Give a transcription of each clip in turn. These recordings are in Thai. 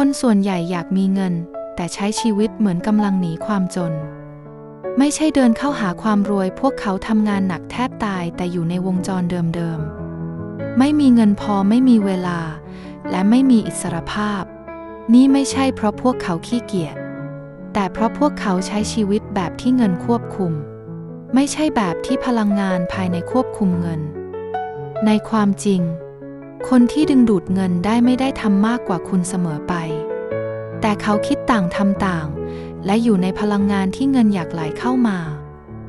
คนส่วนใหญ่อยากมีเงิน แต่ใช้ชีวิตเหมือนกำลังหนีความจน ไม่ใช่เดินเข้าหาความรวย พวกเขาทำงานหนักแทบตายแต่อยู่ในวงจรเดิมๆ ไม่มีเงินพอไม่มีเวลา และไม่มีอิสรภาพ นี่ไม่ใช่เพราะพวกเขาขี้เกียจแต่เพราะพวกเขาใช้ชีวิตแบบที่เงินควบคุม ไม่ใช่แบบที่พลังงานภายในควบคุมเงิน ในความจริง คนที่ดึงดูดเงินได้ไม่ได้ทำมากกว่าคุณเสมอไป แต่เขาคิดต่างทำต่าง และอยู่ในพลังงานที่เงินอยากไหลเข้ามา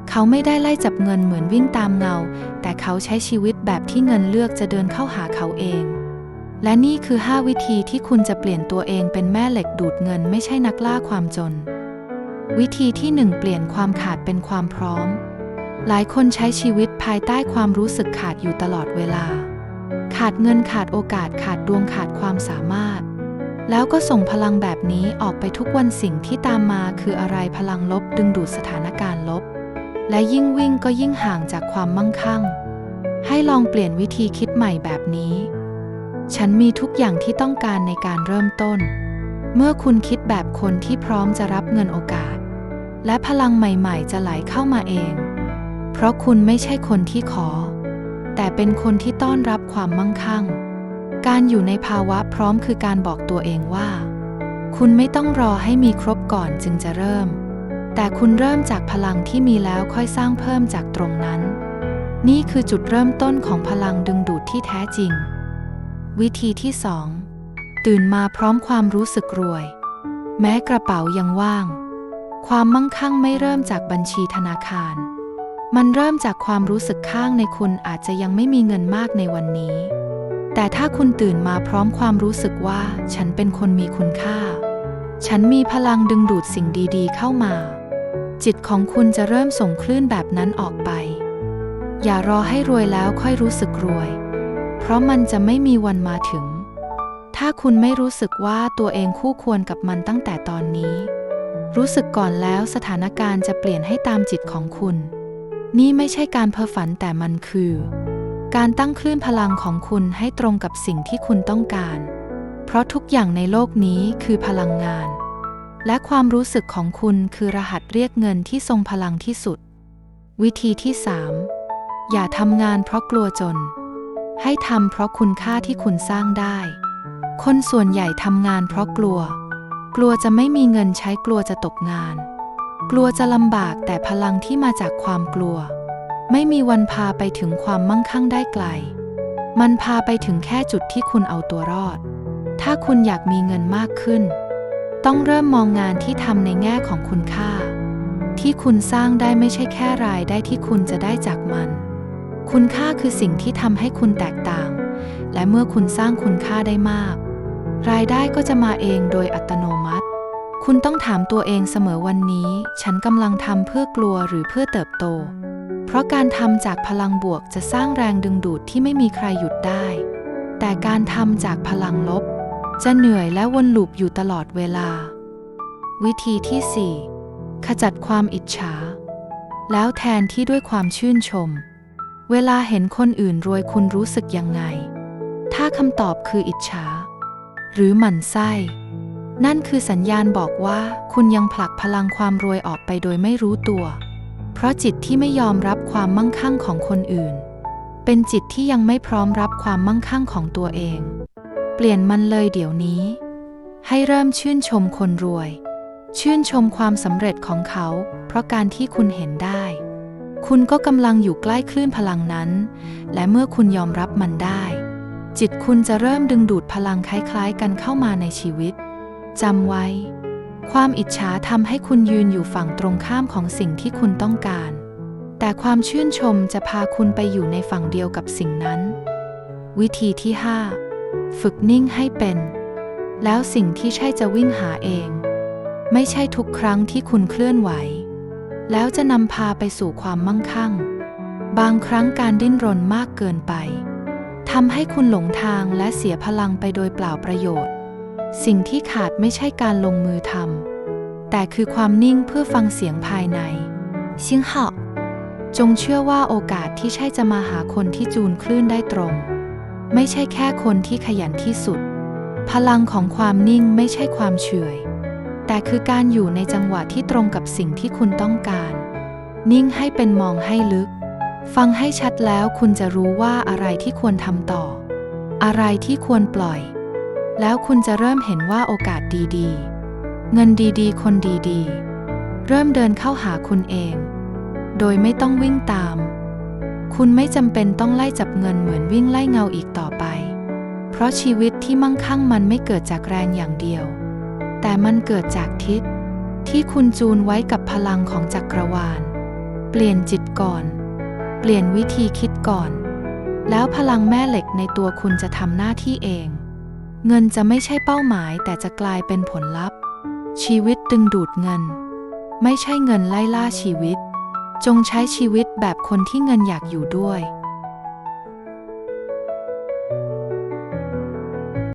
เขาไม่ได้ไล่จับเงินเหมือนวิ่งตามเงา แต่เขาใช้ชีวิตแบบที่เงินเลือกจะเดินเข้าหาเขาเอง และนี่คือ 5 วิธีที่คุณจะเปลี่ยนตัวเองเป็นแม่เหล็กดูดเงินไม่ใช่นักล่าความจน วิธีที่ 1 เปลี่ยนความขาดเป็นความพร้อม หลายคนใช้ชีวิตภายใต้ความรู้สึกขาดอยู่ตลอดเวลา ขาดเงินขาดโอกาสขาดดวงขาดความสามารถ แล้วก็ส่งพลังแบบนี้ออกไปทุกวันสิ่งที่ตามมาคืออะไรพลังลบดึงดูดสถานการณ์ลบ และยิ่งวิ่งก็ยิ่งห่างจากความมั่งคั่ง ให้ลองเปลี่ยนวิธีคิดใหม่แบบนี้ ฉันมีทุกอย่างที่ต้องการในการเริ่มต้น เมื่อคุณคิดแบบคนที่พร้อมจะรับเงินโอกาส และพลังใหม่ ๆ จะไหลเข้ามาเอง เพราะคุณไม่ใช่คนที่ขอ แต่เป็นคนที่ต้อนรับความมั่งคั่ง การอยู่ในภาวะพร้อมคือการบอกตัวเองว่า คุณไม่ต้องรอให้มีครบก่อนจึงจะเริ่ม แต่คุณเริ่มจากพลังที่มีแล้วค่อยสร้างเพิ่มจากตรงนั้น นี่คือจุดเริ่มต้นของพลังดึงดูดที่แท้จริง วิธีที่2ตื่นมาพร้อมความรู้สึกรวย แม้กระเป๋ายังว่าง ความมั่งคั่งไม่เริ่มจากบัญชีธนาคาร มันเริ่มจากความรู้สึกข้างในคุณอาจจะยังไม่มีเงินมากในวันนี้ แต่ถ้าคุณตื่นมาพร้อมความรู้สึกว่า ฉันเป็นคนมีคุณค่า ฉันมีพลังดึงดูดสิ่งดีๆ เข้ามา จิตของคุณจะเริ่มส่งคลื่นแบบนั้นออกไป อย่ารอให้รวยแล้วค่อยรู้สึกรวย เพราะมันจะไม่มีวันมาถึง ถ้าคุณไม่รู้สึกว่าตัวเองคู่ควรกับมันตั้งแต่ตอนนี้ รู้สึกก่อนแล้วสถานการณ์จะเปลี่ยนให้ตามจิตของคุณ นี่ไม่ใช่การเพ้อฝันแต่มันคือ การตั้งคลื่นพลังของคุณให้ตรงกับสิ่งที่คุณต้องการ เพราะทุกอย่างในโลกนี้คือพลังงาน และความรู้สึกของคุณคือรหัสเรียกเงินที่ทรงพลังที่สุด วิธีที่ 3 อย่าทำงานเพราะกลัวจน ให้ทำเพราะคุณค่าที่คุณสร้างได้ คนส่วนใหญ่ทำงานเพราะกลัว กลัวจะไม่มีเงินใช้กลัวจะตกงาน กลัวจะลำบากแต่พลังที่มาจากความกลัว ไม่มีวันพาไปถึงความมั่งคั่งได้ไกล มันพาไปถึงแค่จุดที่คุณเอาตัวรอด ถ้าคุณอยากมีเงินมากขึ้น ต้องเริ่มมองงานที่ทำในแง่ของคุณค่า ที่คุณสร้างได้ไม่ใช่แค่รายได้ที่คุณจะได้จากมัน คุณค่าคือสิ่งที่ทำให้คุณแตกต่าง และเมื่อคุณสร้างคุณค่าได้มาก รายได้ก็จะมาเองโดยอัตโนมัติ คุณต้องถามตัวเองเสมอวันนี้ ฉันกำลังทำเพื่อกลัวหรือเพื่อเติบโต เพราะการทำจากพลังบวกจะสร้างแรงดึงดูดที่ไม่มีใครหยุดได้ แต่การทำจากพลังลบ จะเหนื่อยและวนลูปอยู่ตลอดเวลา วิธีที่ 4 ขจัดความอิจฉา แล้วแทนที่ด้วยความชื่นชม เวลาเห็นคนอื่นรวยคุณรู้สึกยังไง ถ้าคำตอบคืออิจฉา หรือหมั่นไส้ นั่นคือสัญญาณบอกว่าคุณยังผลักพลังความรวยออกไปโดยไม่รู้ตัว เพราะจิตที่ไม่ยอมรับความมั่งคั่งของคนอื่น เป็นจิตที่ยังไม่พร้อมรับความมั่งคั่งของตัวเอง เปลี่ยนมันเลยเดี๋ยวนี้ ให้เริ่มชื่นชมคนรวย ชื่นชมความสำเร็จของเขา เพราะการที่คุณเห็นได้ คุณก็กำลังอยู่ใกล้คลื่นพลังนั้น และเมื่อคุณยอมรับมันได้ จิตคุณจะเริ่มดึงดูดพลังคล้าย ๆ กันเข้ามาในชีวิต จำไว้ ความอิจฉาทำให้คุณยืนอยู่ฝั่งตรงข้ามของสิ่งที่คุณต้องการ แต่ความชื่นชมจะพาคุณไปอยู่ในฝั่งเดียวกับสิ่งนั้น วิธีที่ 5 ฝึกนิ่งให้เป็น แล้วสิ่งที่ใช่จะวิ่งหาเอง ไม่ใช่ทุกครั้งที่คุณเคลื่อนไหว แล้วจะนำพาไปสู่ความมั่งคั่ง บางครั้งการดิ้นรนมากเกินไปทำให้คุณหลงทางและเสียพลังไปโดยเปล่าประโยชน์ สิ่งที่ขาดไม่ใช่การลงมือทำแต่คือความนิ่งเพื่อฟังเสียงภายในซิงเหาจงเชื่อว่าโอกาสที่ใช่จะมาหาคนที่จูนคลื่นได้ตรง ไม่ใช่แค่คนที่ขยันที่สุด พลังของความนิ่งไม่ใช่ความเฉื่อยแต่คือการอยู่ในจังหวะที่ตรงกับสิ่งที่คุณต้องการ นิ่งให้เป็นมองให้ลึก ฟังให้ชัดแล้วคุณจะรู้ว่าอะไรที่ควรทำต่อ อะไรที่ควรปล่อย แล้วคุณจะเริ่มเห็นว่าโอกาสดีๆ เงินดีๆ คนดีๆ เริ่มเดินเข้าหาคุณเอง โดยไม่ต้องวิ่งตาม คุณไม่จำเป็นต้องไล่จับเงินเหมือนวิ่งไล่เงาอีกต่อไป เพราะชีวิตที่มั่งคั่งมันไม่เกิดจากแรงอย่างเดียว แต่มันเกิดจากทิศ ที่คุณจูนไว้กับพลังของจักรวาล เปลี่ยนจิตก่อน เปลี่ยนวิธีคิดก่อน แล้วพลังแม่เหล็กในตัวคุณจะทำหน้าที่เอง เงินจะไม่ใช่เป้าหมายแต่จะกลายเป็นผลลัพธ์ ชีวิตดึงดูดเงิน ไม่ใช่เงินไล่ล่าชีวิต จงใช้ชีวิตแบบคนที่เงินอยากอยู่ด้วย